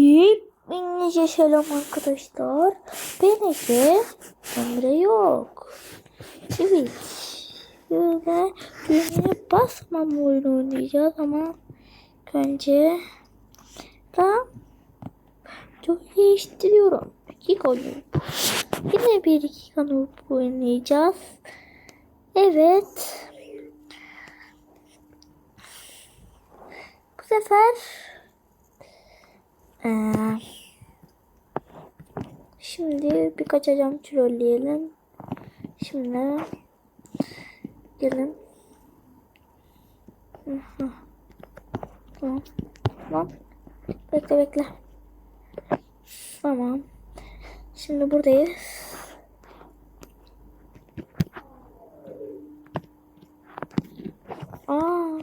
Hepinize selam arkadaşlar. Ben Ege. Emre yok. Evet. Şöyle düğmeye basmam oyun oynayacağız ama önce da çok değiştiriyorum. İki oyun. Yine bir iki kanal oynayacağız. Evet. Bu sefer ee, şimdi birkaç adam trolleyelim. Şimdi gelin. Tamam. Tamam. Bekle bekle. Tamam. Şimdi buradayız. Aa.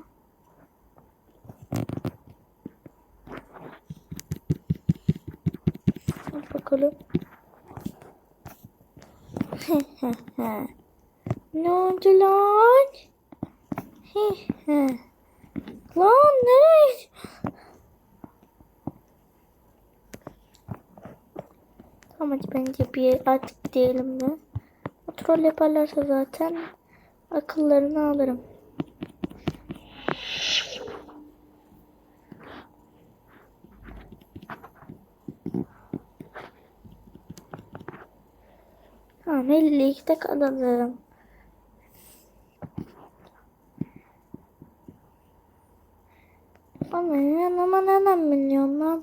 Hadi bakalım. Ne oldu lan? lan nereye? Tamam hadi bence bir artık gidelim de. O troll yaparlarsa zaten akıllarını alırım. Tamam 52'de kalalım. Ama yanıma neden biniyorsun lan?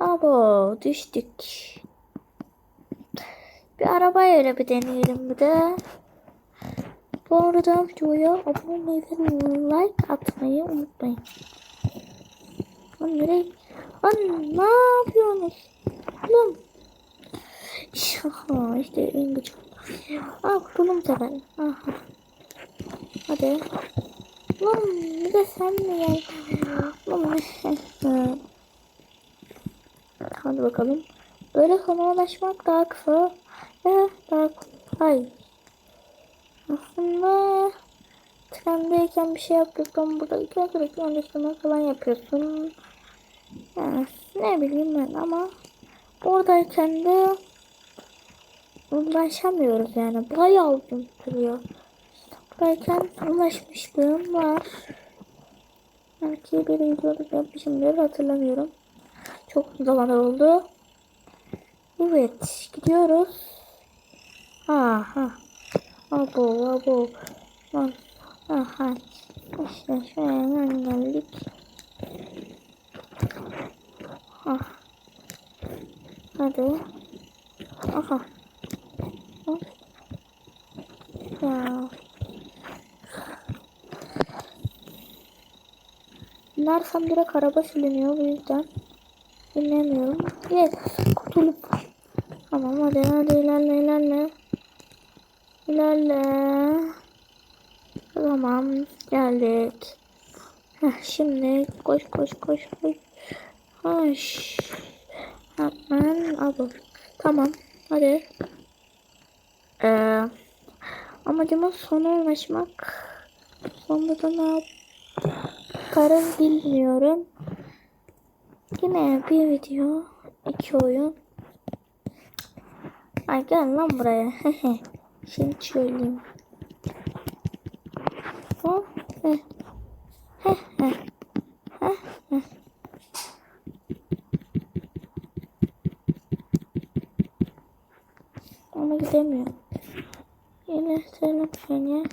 Abo düştük. Bir araba öyle bir deneyelim bir de. Bu arada videoya abone ve like atmayı unutmayın. Lan nereye? Lan ne yapıyorsunuz? Oğlum. Şaha işte en güçlü. Aa kurtulum sefer. Aha. Hadi. Lan bir de sen mi geldin? Lan Hadi bakalım. Böyle konulaşmak daha kısa ve daha kolay. Aslında trendeyken bir şey yapıyorsun. Burada iki sürekli öndesine falan yapıyorsun. Yani ne bileyim ben ama oradayken de ulaşamıyoruz yani. Bayağı uzun sürüyor. Buradayken ulaşmışlığım var. Belki bir videoda yapmışımdır hatırlamıyorum. Çok uzun zaman oldu. Evet gidiyoruz. Aha. Abo abo. Aha. İşte hemen geldik. Ah. Hadi. Aha. Hop. Ya. Bunlar direkt araba siliniyor bu yüzden. Dinlemiyorum. Yes. Kurtulup. Tamam hadi hadi ilerle ilerle. İlerle. Tamam geldik. Heh, şimdi koş koş koş koş. Koş. Hemen al. Tamam hadi. Ee, amacımız sona ulaşmak. Sonunda da ne yaparım bilmiyorum. Yine bir video, iki oyun. Ay gel lan buraya. Şimdi söyleyeyim. Hop. Heh. Heh. Heh. Heh. Heh. Ama gidemiyorum. Yine selam seni.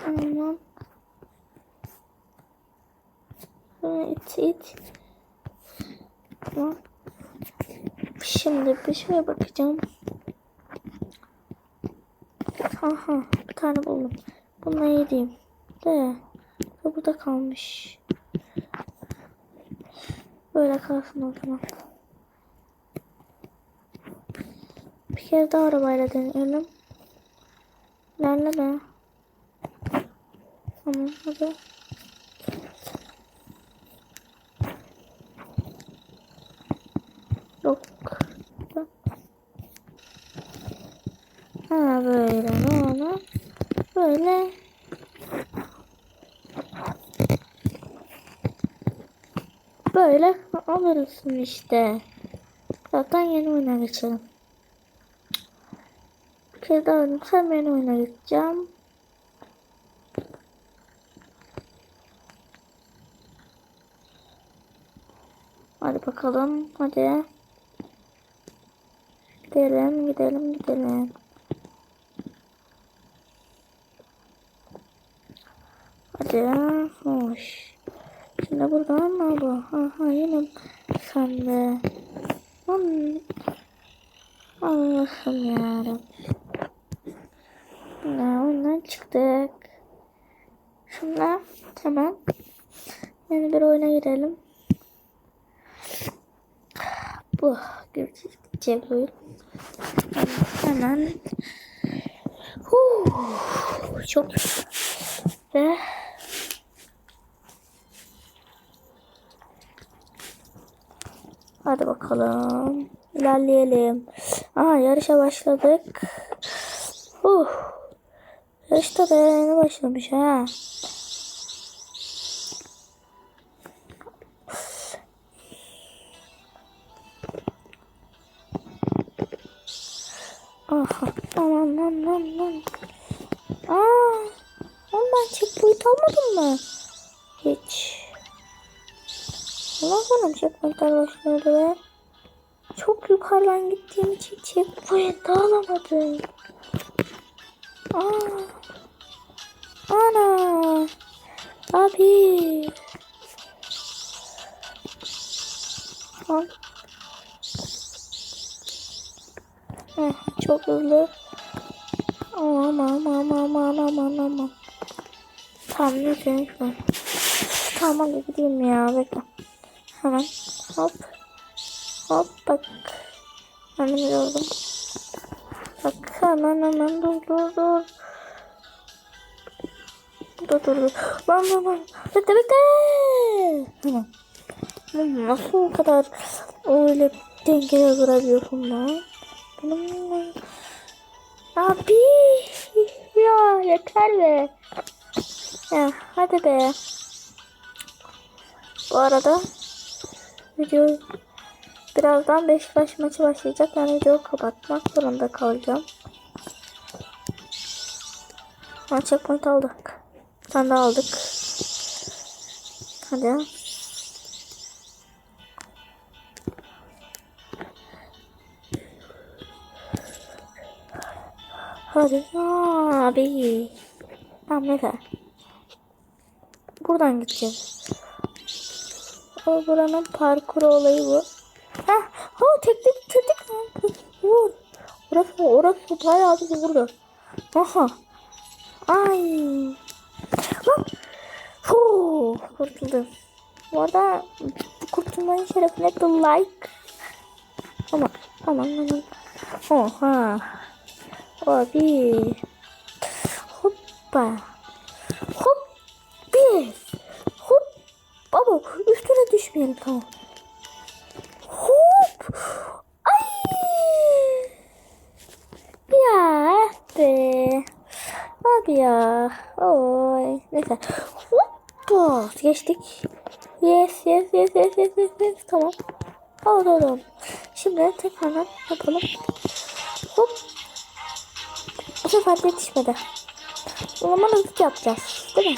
Tamam. it it. Tamam. Şimdi bir şeye bakacağım. Aha bir tane buldum. Bununla yediğim. De. Bu da kalmış. Böyle kalsın o zaman. Bir kere daha arabayla deneyelim. Nerede de? Tamam hadi. Yok. Ha böyle ne onu böyle böyle alırsın işte. Zaten yeni oyuna geçelim. Bir kez daha ölürsem yeni oyuna geçeceğim. Hadi bakalım. Hadi. Gidelim, gidelim, gidelim. Hadi. Hoş. Şimdi buradan ne bu? Aha yine. Lan. Allah'ım yarabbim. Ne oyundan çıktık. Şimdi hemen yeni bir oyuna girelim. Bu gidecek oyun. Hemen Huu, çok ve Hadi bakalım. İlerleyelim. Aha yarışa başladık. Uh. Yarışta da yeni başlamış ha. Aha. Aman lan lan lan. Aa. Oğlum ben checkpoint almadım mı? Hiç. Allah bana checkpointler başlıyordu be. Çok yukarıdan gittiğim için checkpoint alamadım. Aa. Ana. Abi. Lan. Heh, çok hızlı. Aman aman aman aman aman. Tamam ne. Tamam gideyim ya bekle. Hemen hop. Hop bak. Hemen gördüm. Bak hemen hemen dur dur dur. Dur dur dur. Lan lan lan. Bekle bekle. Tamam. Nasıl o kadar öyle dengeye durabiliyorsun lan? Benim Abi ya yeter be. Ya hadi be. Bu arada video birazdan Beşiktaş maçı başlayacak. Yani videoyu kapatmak zorunda kalacağım. Ha checkpoint aldık. Bir tane aldık. Hadi. Hadi abi. Tamam neyse. Buradan gideceğiz. O buranın parkuru olayı bu. Heh. Ha teknik teknik lan. Vur. Orası orası bayağı bir vurdu. Aha. Ay. Lan. Huu, kurtuldum. Bu arada kurtulmanın şerefine de like. Ama aman aman. Oha. Abi. Hoppa. Hop. Baba üstüne düşmeyelim tamam. Hop. Ay. Ya be. Abi ya. Oy. Neyse. Hoppa. Geçtik. Yes yes yes yes yes yes. yes. Tamam. Alalım. Şimdi tekrardan yapalım. Hop. Bu sefer yetişmedi. O zaman hızlı yapacağız. Değil mi?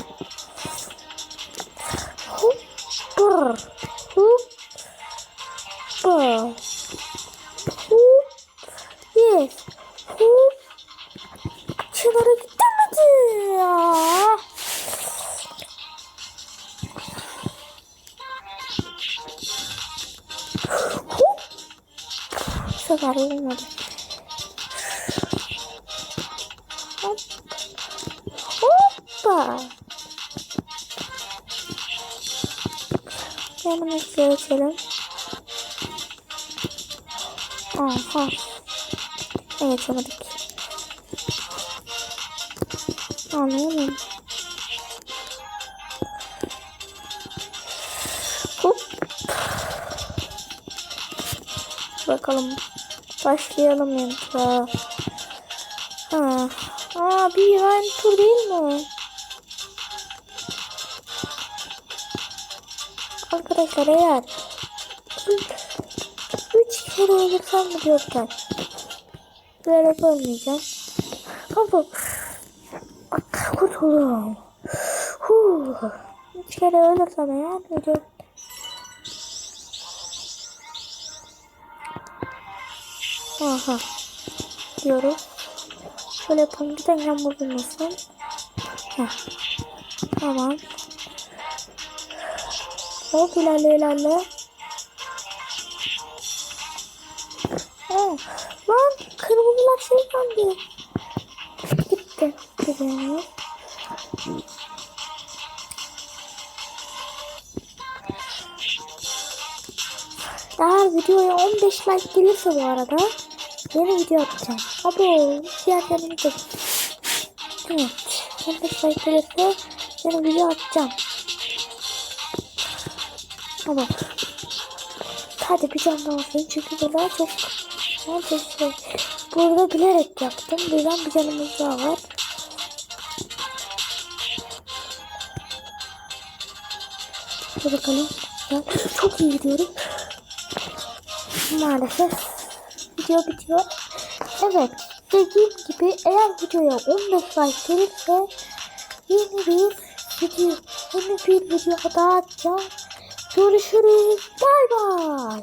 Brr. Hop. Brr. Hop. Yes. Hop. Kenara gidemedi ya. Hop. Bu sefer olmadı. Hop. Hoppa. Hemen geçelim. Aha. Ne geçemedik. Anlıyorum. Hop. Bakalım. Başlayalım ya. Ha. Aa bir aynı tur değil mi? Arkadaşlar eğer üç kere olursam yoktan? Böyle olmayacağım. Hop Kurtuldum. Huh. Üç kere ölürsem eğer video Aha. Diyoruz. Şöyle yapalım. Bir tane yağmur bulmasın. Heh. Tamam. Hop ilerle ilerle. Oh, lan kırmızılar şey kaldı. Gitti. Gidiyor. Eğer videoya 15 like gelirse bu arada yeni video atacağım. Abo diğer yanımı da. Evet. 15 like gelirse yeni video atacağım. Ama hadi bir can daha olsun çünkü burada çok şey. Burada bilerek yaptım. Birden bir canımız daha var. Dur bakalım. Ben çok iyi gidiyorum. Maalesef video bitiyor. Evet dediğim gibi eğer videoya 15 like gelirse yeni bir video yeni bir video daha atacağım. Görüşürüz. Bay bay.